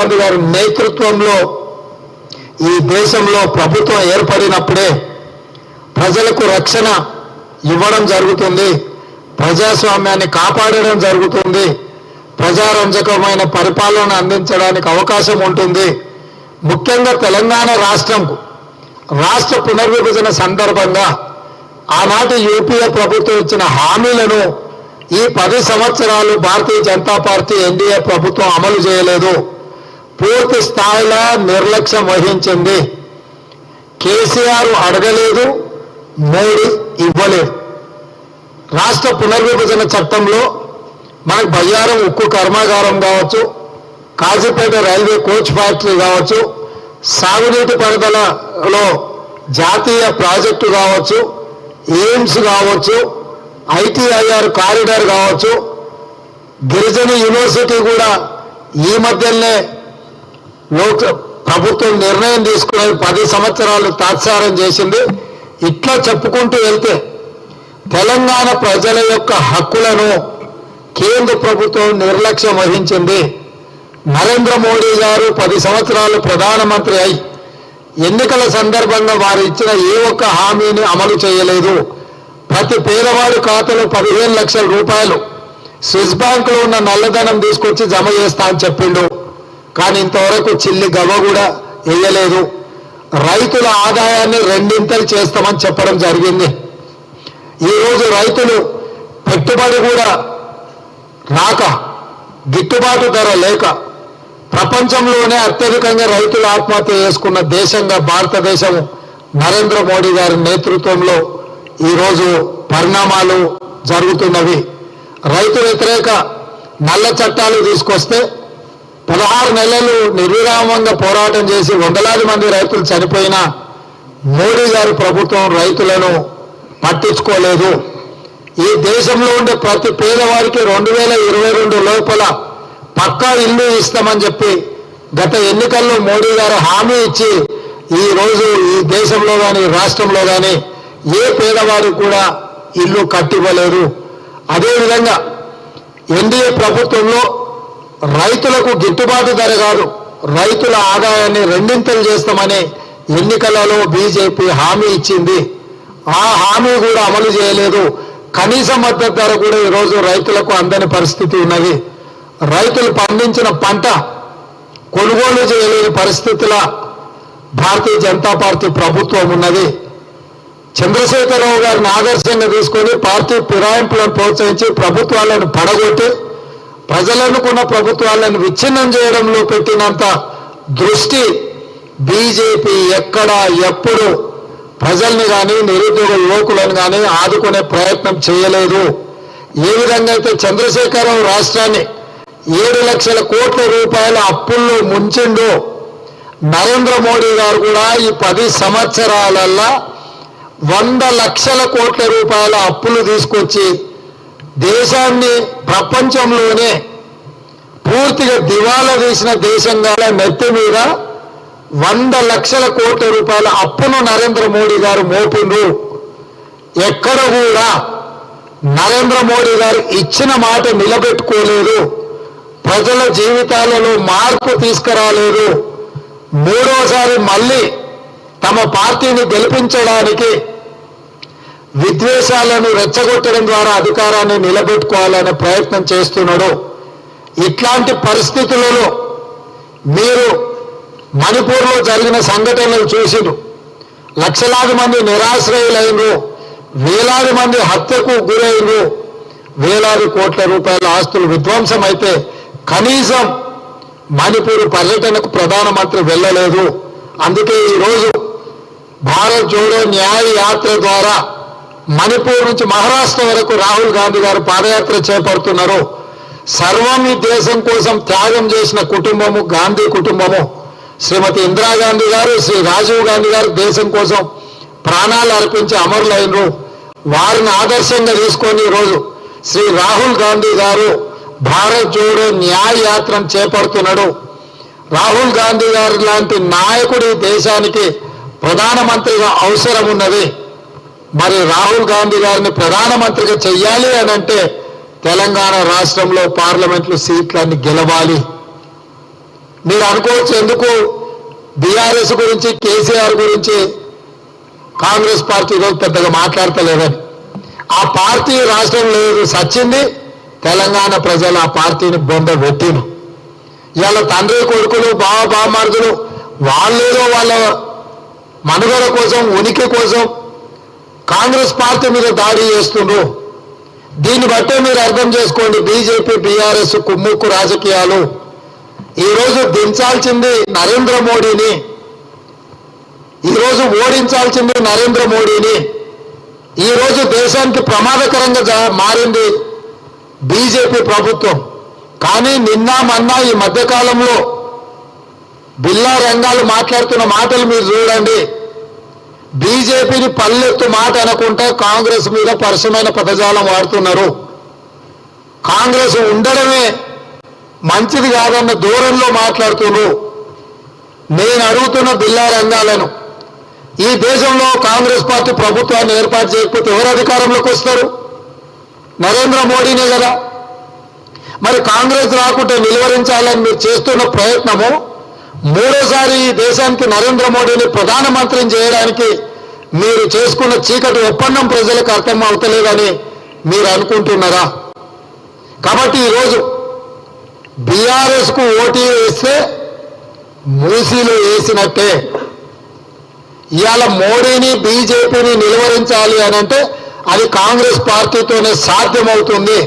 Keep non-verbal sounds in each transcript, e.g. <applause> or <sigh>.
గాంధీ గారి నేతృత్వంలో ఈ దేశంలో ప్రభుత్వం ఏర్పడినప్పుడే ప్రజలకు రక్షణ ఇవ్వడం జరుగుతుంది ప్రజాస్వామ్యాన్ని కాపాడడం జరుగుతుంది ప్రజారంజకమైన పరిపాలన అందించడానికి అవకాశం ఉంటుంది. ముఖ్యంగా తెలంగాణ రాష్ట్రంకు రాష్ట్ర పునర్విభజన సందర్భంగా ఆనాటి యూపీఏ ప్రభుత్వం ఇచ్చిన హామీలను ఈ పది సంవత్సరాలు భారతీయ జనతా పార్టీ ఎన్డీఏ ప్రభుత్వం అమలు చేయలేదు. పూర్తి స్థాయిలో నిర్లక్ష్యం వహించింది. కేసీఆర్ అడగలేదు మోడీ ఇవ్వలేదు. రాష్ట్ర పునర్విభజన చట్టంలో మనకు బయ్యారం ఉక్కు కర్మాగారం కావచ్చు కాజీపేట రైల్వే కోచ్ ఫ్యాక్టరీ కావచ్చు సాగునీటి పారుదలలో జాతీయ ప్రాజెక్టు కావచ్చు ఎయిమ్స్ కావచ్చు ఐటీఐఆర్ కారిడార్ కావచ్చు గిరిజన యూనివర్సిటీ కూడా ఈ మధ్యనే నూట ప్రభుత్వం నిర్ణయం తీసుకుని పది సంవత్సరాలు తాత్సారం చేసింది. ఇట్లా చెప్పుకుంటూ వెళ్తే తెలంగాణ ప్రజల యొక్క హక్కులను కేంద్ర ప్రభుత్వం నిర్లక్ష్యం వహించింది. నరేంద్ర మోడీ గారు పది సంవత్సరాలు ప్రధానమంత్రి అయి ఎన్నికల సందర్భంగా వారు ఇచ్చిన ఏ ఒక్క హామీని అమలు చేయలేదు. ప్రతి పేదవాడి ఖాతాలో పదిహేను లక్షల రూపాయలు స్విస్ బ్యాంకులో ఉన్న నల్లధనం తీసుకొచ్చి జమ చేస్తా అని చెప్పిండు. కానీ ఇంతవరకు చిల్లి గవ్వ కూడా వేయలేదు. రైతుల ఆదాయాన్ని రెండింతలు చేస్తామని చెప్పడం జరిగింది. ఈరోజు రైతులు పెట్టుబడి కూడా రాక గిట్టుబాటు ధర లేక ప్రపంచంలోనే అత్యధికంగా రైతులు ఆత్మహత్య చేసుకున్న దేశంగా భారతదేశం నరేంద్ర మోడీ గారి నేతృత్వంలో ఈరోజు పరిణామాలు జరుగుతున్నవి. రైతు వ్యతిరేక నల్ల చట్టాలు తీసుకొస్తే పదహారు నెలలు నిర్విరామంగా పోరాటం చేసి వందలాది మంది రైతులు చనిపోయినా మోడీ గారి ప్రభుత్వం రైతులను పట్టించుకోలేదు. ఈ దేశంలో ఉండే ప్రతి పేదవారికి రెండు వేల ఇరవై రెండు లోపల పక్కా ఇల్లు ఇస్తామని చెప్పి గత ఎన్నికల్లో మోడీ గారు హామీ ఇచ్చి ఈ రోజు ఈ దేశంలో కానీ రాష్ట్రంలో కానీ ఏ పేదవారు కూడా ఇల్లు కట్టివ్వలేదు అదేవిధంగా ఎన్డీఏ ప్రభుత్వంలో రైతులకు గిట్టుబాటు ధర కాదు. రైతుల ఆదాయాన్ని రెండింతలు చేస్తామని ఎన్నికలలో బీజేపీ హామీ ఇచ్చింది. ఆ హామీ కూడా అమలు చేయలేదు. కనీస మద్దతు ధర కూడా ఈరోజు రైతులకు అందని పరిస్థితి ఉన్నది. రైతులు పండించిన పంట కొనుగోలు చేయలేని పరిస్థితుల భారతీయ జనతా పార్టీ ప్రభుత్వం ఉన్నది. చంద్రశేఖరరావు గారిని ఆదర్శంగా తీసుకొని పార్టీ ఫిరాయింపులను ప్రోత్సహించి ప్రభుత్వాలను పడగొట్టి ప్రజలనుకున్న ప్రభుత్వాలను విచ్ఛిన్నం చేయడంలో పెట్టినంత దృష్టి బీజేపీ ఎక్కడ ఎప్పుడు ప్రజల్ని కానీ నిరుద్యోగ యువకులను కానీ ఆదుకునే ప్రయత్నం చేయలేదు. ఏ విధంగా అయితే చంద్రశేఖరరావు రాష్ట్రాన్ని ఏడు లక్షల కోట్ల రూపాయల అప్పుల్లో ముంచిండో నరేంద్ర మోడీ గారు కూడా ఈ పది సంవత్సరాలల్లా వంద లక్షల కోట్ల రూపాయల అప్పులు తీసుకొచ్చి దేశాన్ని ప్రపంచంలోనే పూర్తిగా దివాలా తీసిన దేశంగా మెత్తి మీద వంద లక్షల కోట్ల రూపాయల అప్పును నరేంద్ర మోడీ గారు మోపిండ్రు. ఎక్కడ కూడా నరేంద్ర మోడీ గారు ఇచ్చిన మాట నిలబెట్టుకోలేదు. ప్రజల జీవితాలలో మార్పు తీసుకురాలేదు. మూడోసారి మళ్ళీ తమ పార్టీని గెలిపించడానికి విద్వేషాలను రెచ్చగొట్టడం ద్వారా అధికారాన్ని నిలబెట్టుకోవాలనే ప్రయత్నం చేస్తున్నాడు. ఇట్లాంటి పరిస్థితులలో మీరు మణిపూర్లో జరిగిన సంఘటనలు చూసిరు లక్షలాది మంది నిరాశ్రయులైనరు వేలాది మంది హత్యకు గురైనరు వేలాది కోట్ల రూపాయల ఆస్తులు విధ్వంసం అయితే కనీసం మణిపూర్ పర్యటనకు ప్రధానమంత్రి వెళ్ళలేదు. అందుకే ఈరోజు భారత్ జోడో న్యాయ యాత్ర ద్వారా మణిపూర్ నుంచి మహారాష్ట్ర వరకు రాహుల్ గాంధీ గారు పాదయాత్ర చేపడుతున్నారు. సర్వం ఈ దేశం కోసం త్యాగం చేసిన కుటుంబము గాంధీ కుటుంబము. శ్రీమతి ఇందిరాగాంధీ గారు శ్రీ రాజీవ్ గాంధీ గారు దేశం కోసం ప్రాణాలు అర్పించి అమరులైనరు. వారిని ఆదర్శంగా తీసుకొని ఈరోజు శ్రీ రాహుల్ గాంధీ గారు భారత్ జోడో న్యాయ యాత్రను చేపడుతున్నాడు. రాహుల్ గాంధీ గారు లాంటి నాయకుడు దేశానికి ప్రధానమంత్రిగా అవసరం ఉన్నది మరి రాహుల్ గాంధీ గారిని ప్రధానమంత్రిగా చెయ్యాలి అని అంటే తెలంగాణ రాష్ట్రంలో పార్లమెంట్లో సీట్లన్నీ గెలవాలి. మీరు అనుకోవచ్చు ఎందుకు? బీఆర్ఎస్ గురించి కేసీఆర్ గురించి కాంగ్రెస్ పార్టీ ఈరోజు పెద్దగా మాట్లాడతలేదని. ఆ పార్టీ రాష్ట్రం లేదు సచ్చింది తెలంగాణ ప్రజలు ఆ పార్టీని బొంద పెట్టిను ఇవాళ తండ్రి కొడుకులు బావ బామార్దులు వాళ్ళేదో వాళ్ళ మనుగడ కోసం ఉనికి కోసం కాంగ్రెస్ పార్టీ మీద దాడి చేస్తుండ్రు. దీన్ని బట్టే మీరు అర్థం చేసుకోండి బీజేపీ బీఆర్ఎస్ కుమ్ముక్కు రాజకీయాలు. ఈరోజు దించాల్సింది నరేంద్ర మోడీని. ఈరోజు ఓడించాల్సింది నరేంద్ర మోడీని. ఈరోజు దేశానికి ప్రమాదకరంగా మారింది బీజేపీ ప్రభుత్వం. కానీ నిన్న మొన్న ఈ మధ్యకాలంలో బిల్లా రంగాలు మాట్లాడుతున్న మాటలు మీరు చూడండి. బీజేపీని పల్లెత్తు మాట అనుకుంటే కాంగ్రెస్ మీద పరుషమైన పదజాలం వాడుతున్నారు. కాంగ్రెస్ ఉండడమే మంచిది కాదన్న దూరంలో మాట్లాడుతున్నారు నేను అడుగుతున్న బిల్లా రంగాలను ఈ దేశంలో కాంగ్రెస్ పార్టీ ప్రభుత్వాన్ని ఏర్పాటు చేయకపోతే ఎవరు అధికారంలోకి వస్తారు? నరేంద్ర మోడీనే కదా. మరి కాంగ్రెస్ రాకుంటే నిలువరించాలని మీరు చేస్తున్న ప్రయత్నము మూడోసారి ఈ దేశానికి నరేంద్ర మోడీని ప్రధానమంత్రిని చేయడానికి మీరు చేసుకున్న చీకటి ఒప్పందం ప్రజలకు అర్థం అవుతలేదని మీరు అనుకుంటున్నారా? కాబట్టి ఈరోజు బీఆర్ఎస్కు ఓటీ వేస్తే మూసీలో వేసినట్టే. ఇవాళ మోడీని బీజేపీని నిలువరించాలి అని అంటే అది కాంగ్రెస్ పార్టీతోనే సాధ్యమవుతుంది.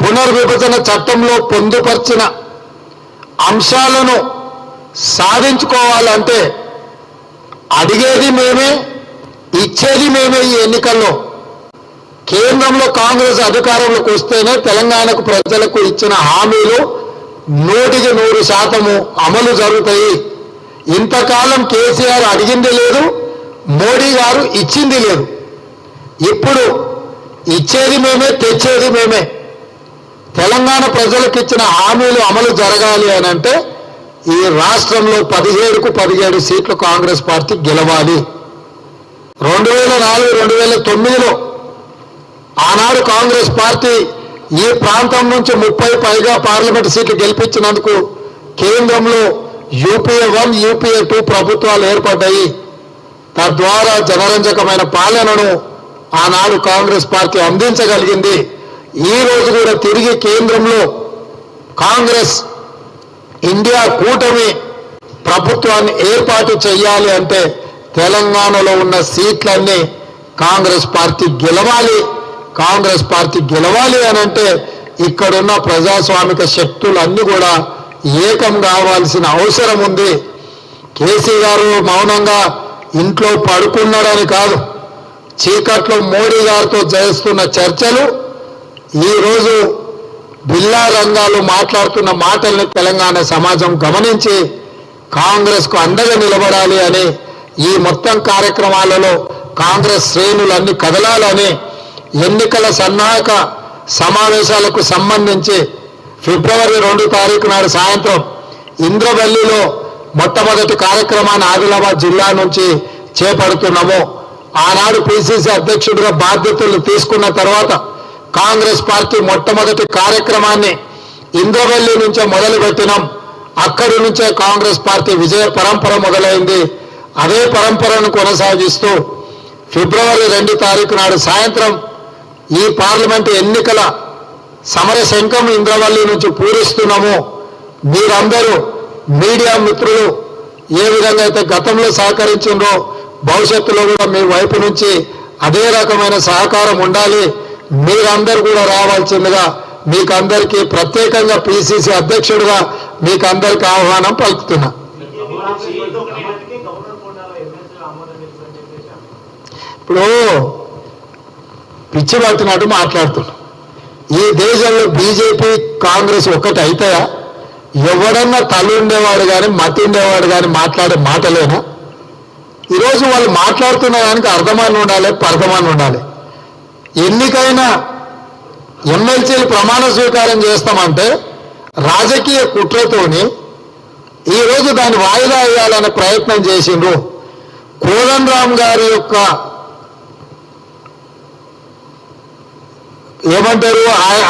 పునర్విభజన చట్టంలో పొందుపరిచిన అంశాలను సాధించుకోవాలంటే అడిగేది మేమే ఇచ్చేది మేమే ఈ ఎన్నికల్లో. కేంద్రంలో కాంగ్రెస్ అధికారంలోకి వస్తేనే తెలంగాణకు ప్రజలకు ఇచ్చిన హామీలు నూటికి నూరు శాతము అమలు జరుగుతాయి. ఇంతకాలం కేసీఆర్ అడిగింది లేదు మోడీ గారు ఇచ్చింది లేదు. ఇప్పుడు ఇచ్చేది మేమే తెచ్చేది మేమే. తెలంగాణ ప్రజలకు ఇచ్చిన హామీలు అమలు జరగాలి అని అంటే ఈ రాష్ట్రంలో పదిహేడుకు పదిహేడు సీట్లు కాంగ్రెస్ పార్టీ గెలవాలి. రెండు వేల నాలుగు రెండు వేల తొమ్మిదిలో ఆనాడు కాంగ్రెస్ పార్టీ ఈ ప్రాంతం నుంచి ముప్పై పైగా పార్లమెంట్ సీట్లు గెలిపించినందుకు కేంద్రంలో యూపీఏ వన్ యూపీఏ టూ ప్రభుత్వాలు ఏర్పడ్డాయి. తద్వారా జనరంజకమైన పాలనను ఆనాడు కాంగ్రెస్ పార్టీ అందించగలిగింది. ఈ రోజు కూడా తిరిగి కేంద్రంలో కాంగ్రెస్ ఇండియా కూటమి ప్రభుత్వాన్ని ఏర్పాటు చేయాలి అంటే తెలంగాణలో ఉన్న సీట్లన్నీ కాంగ్రెస్ పార్టీ గెలవాలి. కాంగ్రెస్ పార్టీ గెలవాలి అని అంటే ఇక్కడున్న ప్రజాస్వామిక శక్తులన్నీ కూడా ఏకం కావాల్సిన అవసరం ఉంది. కేసీ గారు మౌనంగా ఇంట్లో పడుకున్నాడని కాదు. చీకట్లో మోడీ గారితో చేస్తున్న చర్చలు ఈరోజు బిల్లా రంగాలు మాట్లాడుతున్న మాటల్ని తెలంగాణ సమాజం గమనించి కాంగ్రెస్కు అండగా నిలబడాలి అని ఈ మొత్తం కార్యక్రమాలలో కాంగ్రెస్ శ్రేణులన్నీ కదలాలని ఎన్నికల సన్నాహక సమావేశాలకు సంబంధించి ఫిబ్రవరి రెండు తారీఖు నాడు సాయంత్రం ఇంద్రవల్లిలో మొట్టమొదటి కార్యక్రమాన్ని ఆదిలాబాద్ జిల్లా నుంచి చేపడుతున్నాము. ఆనాడు పిసిసి అధ్యక్షుడిగా బాధ్యతలు తీసుకున్న తర్వాత కాంగ్రెస్ పార్టీ మొట్టమొదటి కార్యక్రమాన్ని ఇంద్రవల్లి నుంచే మొదలుపెట్టినాం. అక్కడి నుంచే కాంగ్రెస్ పార్టీ విజయ పరంపర మొదలైంది. అదే పరంపరను కొనసాగిస్తూ ఫిబ్రవరి రెండు తారీఖు నాడు సాయంత్రం ఈ పార్లమెంటు ఎన్నికల సమర శంఖం ఇంద్రవల్లి నుంచి పూరిస్తున్నాము. మీరందరూ మీడియా మిత్రులు ఏ విధంగా అయితే గతంలో సహకరించిండ్రో భవిష్యత్తులో కూడా మీ వైపు నుంచి అదే రకమైన సహకారం ఉండాలి. మీరందరూ కూడా రావాల్సిందిగా మీకందరికీ ప్రత్యేకంగా పిసిసి అధ్యక్షుడిగా మీకందరికీ ఆహ్వానం పలుకుతున్నా. ఇప్పుడు పిచ్చి పడుతున్నట్టు మాట్లాడుతున్నా. ఈ దేశంలో బీజేపీ కాంగ్రెస్ ఒక్కటి అవుతాయా ఎవడన్నా తల్లి ఉండేవాడు కానీ మతి ఉండేవాడు కానీ మాట్లాడే మాటలేనా? ఈరోజు వాళ్ళు మాట్లాడుతున్న దానికి అర్థమాన్ని ఉండాలి పర్థమాన్ని ఉండాలి. ఎన్నికైన ఎమ్మెల్సీలు ప్రమాణ స్వీకారం చేస్తామంటే రాజకీయ కుట్రతోని ఈరోజు దాన్ని వాయిదా వేయాలనే ప్రయత్నం చేసిండ్రు. కోదండరామ్ గారి యొక్క ఏమంటారు?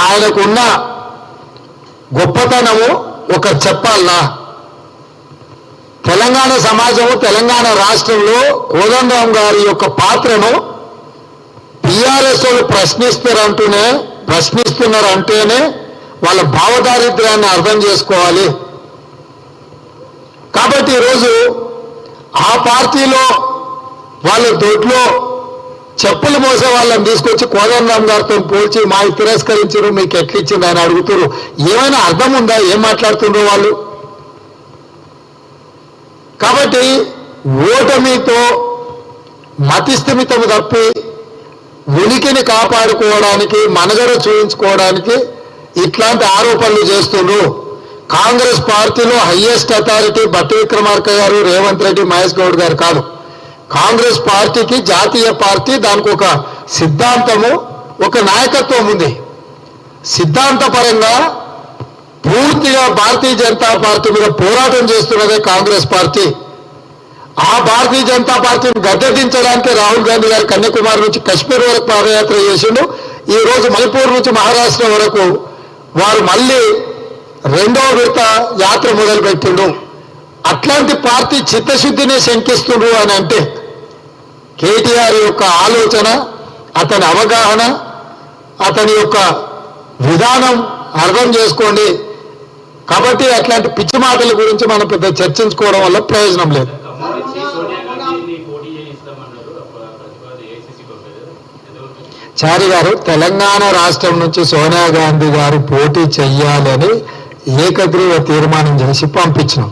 ఆయనకున్న గొప్పతనము ఒక చెప్పాలనా? సమాజము తెలంగాణ రాష్ట్రంలో కోదండరామ్ గారి యొక్క పాత్రను టీఆర్ఎస్ వాళ్ళు ప్రశ్నిస్తారంటూనే ప్రశ్నిస్తున్నారు అంటేనే వాళ్ళ భావదారిద్ర్యాన్ని అర్థం చేసుకోవాలి. కాబట్టి ఈరోజు ఆ పార్టీలో వాళ్ళ దొడ్లో చెప్పులు మోసే వాళ్ళని తీసుకొచ్చి కోదండరామ్ గారితో పోల్చి మా తిరస్కరించారు మీకు ఎట్లిచ్చింది అని అడుగుతారు. ఏమైనా అర్థం ఉందా? ఏం మాట్లాడుతుండ్రో వాళ్ళు? కాబట్టి ఓటమితో మతిస్థిమితం తప్పి ఉనికిని కాపాడుకోవడానికి మనగడ చూయించుకోవడానికి ఇట్లాంటి ఆరోపణలు చేస్తుండ్రు. కాంగ్రెస్ పార్టీలో హయ్యెస్ట్ అథారిటీ బట్టి విక్రమార్క గారు రేవంత్ రెడ్డి మహేష్ గౌడ్ గారు కాదు. కాంగ్రెస్ పార్టీకి జాతీయ పార్టీ దానికి ఒక సిద్ధాంతము ఒక నాయకత్వం ఉంది. సిద్ధాంతపరంగా పూర్తిగా భారతీయ జనతా పార్టీ మీద పోరాటం చేస్తున్నదే కాంగ్రెస్ పార్టీ. ఆ భారతీయ జనతా పార్టీని గద్దెదించడానికి రాహుల్ గాంధీ గారు కన్యాకుమారి నుంచి కశ్మీర్ వరకు పాదయాత్ర చేసిండు. ఈ రోజు మణిపూర్ నుంచి మహారాష్ట్ర వరకు వారు మళ్ళీ రెండవ విడత యాత్ర మొదలుపెట్టిండు. అట్లాంటి పార్టీ చిత్తశుద్ధిని శంకిస్తుండ్రు అని అంటే కేటీఆర్ యొక్క ఆలోచన అతని అవగాహన అతని యొక్క విధానం అర్థం చేసుకోండి. కాబట్టి అట్లాంటి పిచ్చి మాటల గురించి మనం పెద్ద చర్చించుకోవడం వల్ల ప్రయోజనం లేదు. చారి గారు తెలంగాణ రాష్ట్రం నుంచి సోనియా గాంధీ గారు పోటీ చెయ్యాలని ఏకగ్రీవ తీర్మానం చేసి పంపించినాం.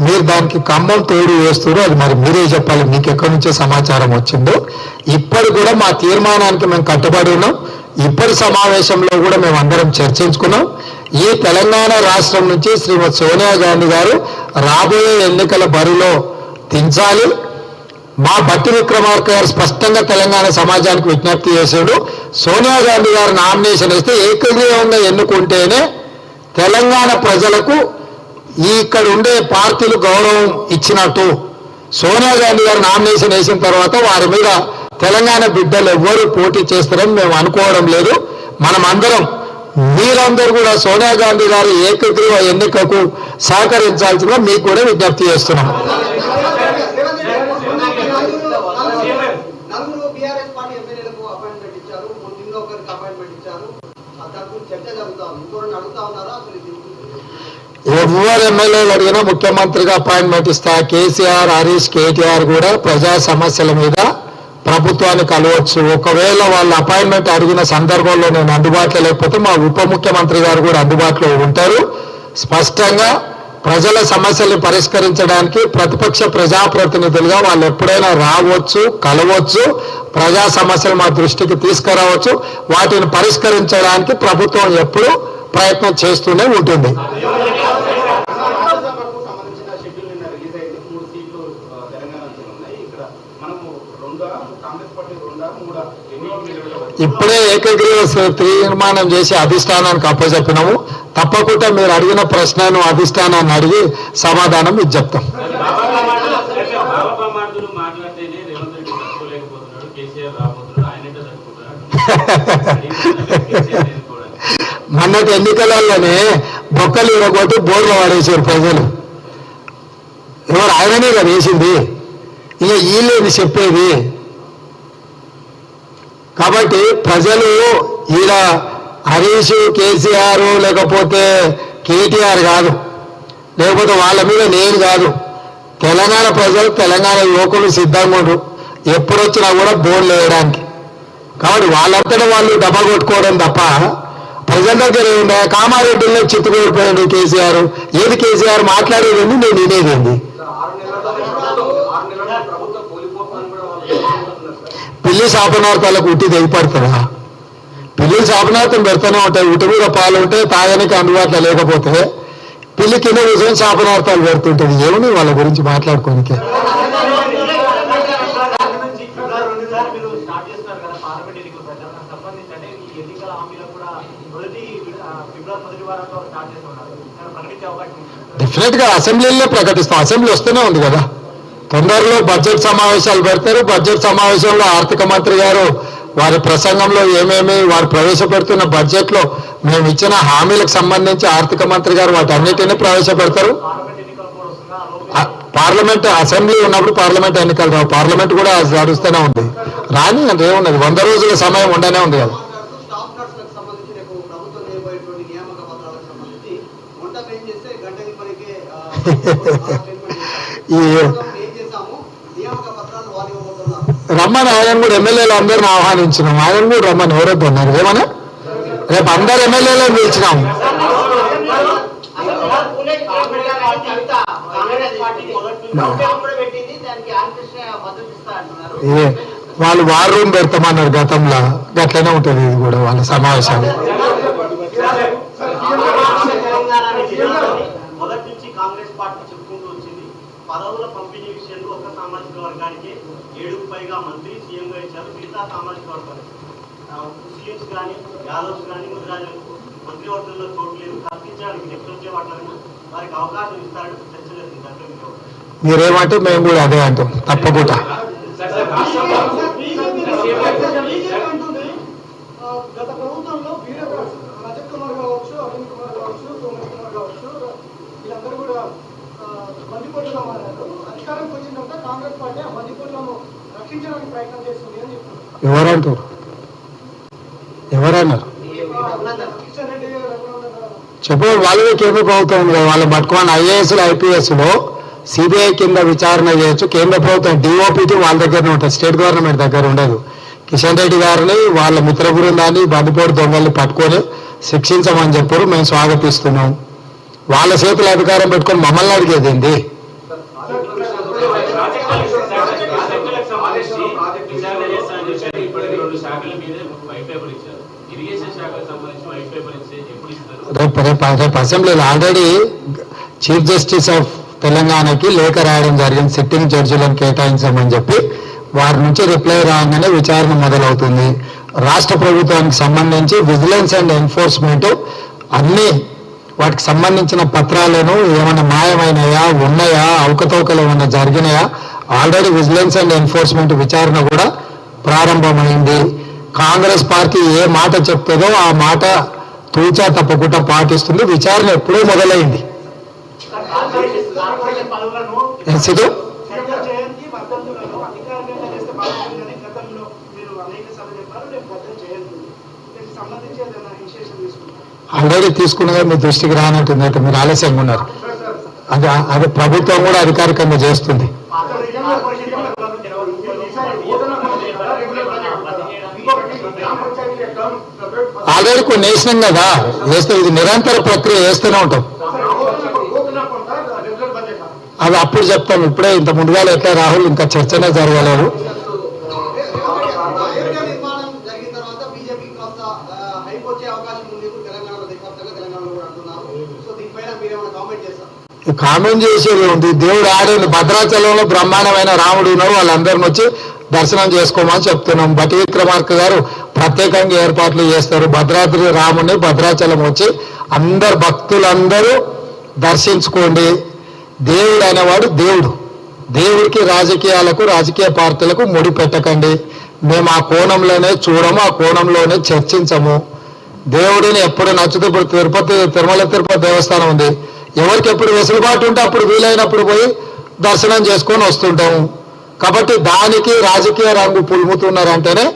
మీరు దానికి ఖమ్మం తోడు వేస్తారు అది మరి మీరే చెప్పాలి మీకు ఎక్కడి నుంచో సమాచారం వచ్చిందో. ఇప్పటి కూడా మా తీర్మానానికి మేము కట్టుబడి ఉన్నాం. ఇప్పటి సమావేశంలో కూడా మేము అందరం చర్చించుకున్నాం. ఈ తెలంగాణ రాష్ట్రం నుంచి శ్రీమతి సోనియా గాంధీ గారు రాబోయే ఎన్నికల బరిలో దించాలి మా బట్టి విక్రమార్క గారు స్పష్టంగా తెలంగాణ సమాజానికి విజ్ఞప్తి చేశాడు. సోనియా గాంధీ గారు నామినేషన్ ఇస్తే ఏకగ్రీవంగా ఎన్నుకుంటేనే తెలంగాణ ప్రజలకు ఇక్కడ ఉండే పార్టీలు గౌరవం ఇచ్చినట్టు. సోనియా గాంధీ గారు నామినేషన్ వేసిన తర్వాత వారి మీద తెలంగాణ బిడ్డలు ఎవ్వరూ పోటీ చేస్తారని మేము అనుకోవడం లేదు. మనం అందరం మీరందరూ కూడా సోనియా గాంధీ గారి ఏకగ్రీవ ఎన్నికకు సహకరించాల్సిందిగా మీకు కూడా విజ్ఞప్తి చేస్తున్నాం నలుగురు బీఆర్ఎస్ పార్టీ ఎమ్మెల్యేలకు అపాయింట్మెంట్ ఇచ్చారు నిన్న ఒకరికి అపాయింట్మెంట్ ఇచ్చారు. చర్చ అడుగుతా ఉన్నారా? అసలు ఎవరు ఎమ్మెల్యేలు అడిగినా ముఖ్యమంత్రిగా అపాయింట్మెంట్ ఇస్తా. కేసీఆర్ హరీష్ కేటీఆర్ కూడా ప్రజా సమస్యల మీద ప్రభుత్వాన్ని కలవచ్చు. ఒకవేళ వాళ్ళు అపాయింట్మెంట్ అడిగిన సందర్భంలో నేను అందుబాటులో లేకపోతే మా ఉప ముఖ్యమంత్రి గారు కూడా అందుబాటులో ఉంటారు. స్పష్టంగా ప్రజల సమస్యల్ని పరిష్కరించడానికి ప్రతిపక్ష ప్రజాప్రతినిధులుగా వాళ్ళు ఎప్పుడైనా రావచ్చు కలవచ్చు ప్రజా సమస్యలు మా దృష్టికి తీసుకురావచ్చు. వాటిని పరిష్కరించడానికి ప్రభుత్వం ఎప్పుడూ ప్రయత్నం చేస్తూనే ఉంటుంది రాజ్యసభకు సంబంధించిన షెడ్యూల్ నిన్న రిలీజ్ అయింది మూడు సీట్లు ఆ, తెలంగాణ నుంచి ఉన్నాయి ఇక్కడ మనము రెండా కాంగ్రెస్ పార్టీ రెండా మూడా ఎన్ని నిలబడవచ్చు ఇప్పుడే ఏకగ్రీవ తీర్మానం చేసి అధిష్టానానికి అప్పచెప్పినాము. తప్పకుండా మీరు అడిగిన ప్రశ్నను అధిష్టానాన్ని అడిగి సమాధానం ఇది చెప్తాం. <laughs> మొన్నటి ఎన్నికలలోనే బొక్కలు ఇవ్వకపోతే బోర్లు పడేసారు ప్రజలు. ఎవరు ఆయననే కదా వేసింది. ఇక వీళ్ళేది చెప్పేది? కాబట్టి ప్రజలు ఈడ హరీష్ కేసీఆర్ లేకపోతే కేటీఆర్ కాదు. లేకపోతే వాళ్ళ మీద నేను కాదు. తెలంగాణ ప్రజలు తెలంగాణ యువకులు సిద్ధంగా ఉండరు ఎప్పుడు వచ్చినా కూడా బోర్లు వేయడానికి కాబట్టి వాళ్ళంతటా వాళ్ళు డబ్బా కొట్టుకోవడం తప్ప ప్రజల దగ్గర ఉండే కామారెడ్డిలో చిత్తుకోడిపోయాడు కేసీఆర్. ఏది కేసీఆర్? మాట్లాడేదండి నేను వినేదండి ఆరు నెలల్లో ప్రభుత్వం ఆరు నెలల్లో ప్రభుత్వం కోల్పోతుందని కూడా వాళ్ళు చెప్తున్నారు సార్ పిల్లి శాపనార్థాలకు ఉట్టి దిగిపడుతుందా పిల్లి శాపనార్థం పెడుతూనే ఉంటాయి ఉటి మీద పాలు ఉంటే తాగడానికి అందుబాటులో లేకపోతే పిల్లి కింద కూర్చొని శాపనార్థాలు పెడుతుంటుంది. ఏమని వాళ్ళ గురించి మాట్లాడుకోనికే? డెఫినెట్గా అసెంబ్లీలో ప్రకటిస్తాం. అసెంబ్లీ వస్తూనే ఉంది కదా. తొందరలో బడ్జెట్ సమావేశాలు పెడతారు. బడ్జెట్ సమావేశంలో ఆర్థిక మంత్రి గారు వారి ప్రసంగంలో ఏమేమి వారు ప్రవేశపెడుతున్న బడ్జెట్లో మేము ఇచ్చిన హామీలకు సంబంధించి ఆర్థిక మంత్రి గారు వాటన్నిటిని ప్రవేశపెడతారు. పార్లమెంట్ అసెంబ్లీ ఉన్నప్పుడు పార్లమెంట్ ఎన్నికలు రావు. పార్లమెంట్ కూడా నడుస్తూనే ఉంది. రాని అంటే ఏమున్నది వంద రోజుల సమయం ఉండనే ఉంది కదా. ఈ రమ్మని ఆయన కూడా ఎమ్మెల్యేలు అందరిని ఆహ్వానించినాం. ఆయన కూడా రమ్మని ఎవరొద్దు అన్నారు. ఏమన్నా? రేపు అందరు ఎమ్మెల్యేలను పిలిచినాం. వాళ్ళు వార్ రూమ్ పెడతామన్నారు గతంలో. గట్లనే ఉంటుంది ఇది కూడా వాళ్ళ సమావేశాలు తెలంగాణ విషయంలోని మొదటి నుంచి కాంగ్రెస్ పార్టీ చెప్పుకుంటూ వచ్చింది పదవుల పంపిణీ విషయంలో ఒక సామాజిక వర్గానికి ఏడుకు పైగా మంత్రి సీఎంగా ఇచ్చారు మిగతా సామాజిక వర్గాలు ఆ, ముస్లింస్ కానీ యాదవ్స్ కానీ ముద్రాజులకు మంత్రివర్గంలో చోటు లేదు కల్పించడానికి నెక్స్ట్ వచ్చే వాటిని వారికి అవకాశం ఇస్తాడు చర్చ జరిగింది మీరేమంటే మేము కూడా అదే అంటాం తప్పకుండా గత ప్రభుత్వంలో బందిపోటుగా అన్నారు అధికారంకి వచ్చిన తర్వాత కాంగ్రెస్ పార్టీ ఆ బందిపోట్లను రక్షించడానికి ప్రయత్నం చేస్తుంది అని చెప్తున్నారు. ఎవరంటారు? ఎవరన్నారు? కిషన్ రెడ్డి రఘునందన్ రావు చెప్పు వాళ్ళకి కేంద్ర ప్రభుత్వం ఉంది కదా పట్టుకోని ఐఏఎస్లు ఐపీఎస్లో సిబిఐ కింద విచారణ చేయొచ్చు. కేంద్ర ప్రభుత్వం డిఓపికి వాళ్ళ దగ్గరనే ఉంటుంది. స్టేట్ గవర్నమెంట్ దగ్గర ఉండదు. కిషన్ రెడ్డి గారిని వాళ్ళ మిత్ర బృందాన్ని బండిపోటు దొంగల్ని పట్టుకొని శిక్షించమని చెప్పారు. మేము స్వాగతిస్తున్నాం. వాళ్ళ చేతుల అధికారం పెట్టుకొని మమ్మల్ని అడిగేది ఏంది? రెండు శాఖల మీదే వైట్ పేపర్ ఇచ్చారు. ఇరిగేషన్ శాఖకు సంబంధించి వైట్ పేపర్ ఎప్పుడు ఇస్తారు? రేపు రేపు రేపు అసెంబ్లీలో ఆల్రెడీ చీఫ్ జస్టిస్ ఆఫ్ తెలంగాణకి లేఖ రాయడం జరిగింది సిట్టింగ్ జడ్జిలను కేటాయించమని చెప్పి. వారి నుంచి రిప్లై రాగానే విచారణ మొదలవుతుంది. రాష్ట్ర ప్రభుత్వానికి సంబంధించి విజిలెన్స్ అండ్ ఎన్ఫోర్స్మెంట్ అన్ని వాటికి సంబంధించిన పత్రాలను ఏమైనా మాయమైనయా ఉన్నాయా అవకతవకలు ఏమైనా జరిగినాయా ఆల్రెడీ విజిలెన్స్ అండ్ ఎన్ఫోర్స్మెంట్ విచారణ కూడా ప్రారంభమైంది. కాంగ్రెస్ పార్టీ ఏ మాట చెప్తుందో ఆ మాట తూచా తప్పకుండా పాటిస్తుంది. విచారణ ఎప్పుడూ మొదలైంది. ఆల్రెడీ తీసుకున్నదే మీ దృష్టికి రానట్టుంది. అయితే మీరు ఆలస్యంగా ఉన్నారు. అది అది ప్రభుత్వం కూడా అధికారికంగా చేస్తుంది. ఆల్రెడీ కొన్ని వేసినాం కదా. వేస్తే ఇది నిరంతర ప్రక్రియ వేస్తూనే ఉంటాం. అది అప్పుడు చెప్తాం ఇప్పుడే ఇంత ముందుగా ఎట్లా రాహుల్ ఇంకా చర్చనే జరగలేదు. కామెంట్ చేసేది ఉంది దేవుడు ఆడేది భద్రాచలంలో బ్రహ్మాండమైన రాముడు ఉన్నాడు వాళ్ళందరిని వచ్చి దర్శనం చేసుకోమని చెప్తున్నాం. బటి విక్రమార్క గారు ప్రత్యేకంగా ఏర్పాట్లు చేస్తారు. భద్రాద్రి రాముని భద్రాచలం వచ్చి అందరు భక్తులందరూ దర్శించుకోండి. దేవుడు అనేవాడు దేవుడు. దేవుడికి రాజకీయాలకు రాజకీయ పార్టీలకు ముడి పెట్టకండి. మేము ఆ కోణంలోనే చూడము ఆ కోణంలోనే చర్చించము. దేవుడిని ఎప్పుడు నచ్చుతూ ఇప్పుడు తిరుపతి తిరుమల తిరుపతి దేవస్థానం ఉంది. ఎవరికి ఎప్పుడు వెసులుబాటు ఉంటే అప్పుడు వీలైనప్పుడు పోయి దర్శనం చేసుకొని వస్తుంటాము. కాబట్టి దానికి రాజకీయ రంగు పులుముతున్నారంటేనే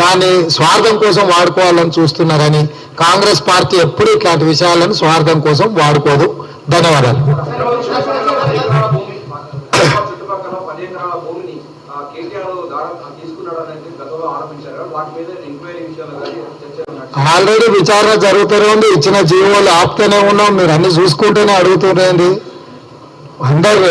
దాన్ని స్వార్థం కోసం వాడుకోవాలని చూస్తున్నారని కాంగ్రెస్ పార్టీ ఎప్పుడు ఇట్లాంటి విషయాలను స్వార్థం కోసం వాడుకోదు. ధన్యవాదాలు. ఆల్రెడీ విచారణ జరుగుతూనే ఉంది. ఇచ్చిన జీవోలు ఆపుతూనే ఉన్నాం. మీరు అన్ని చూసుకుంటూనే అడుగుతుండేది అందరు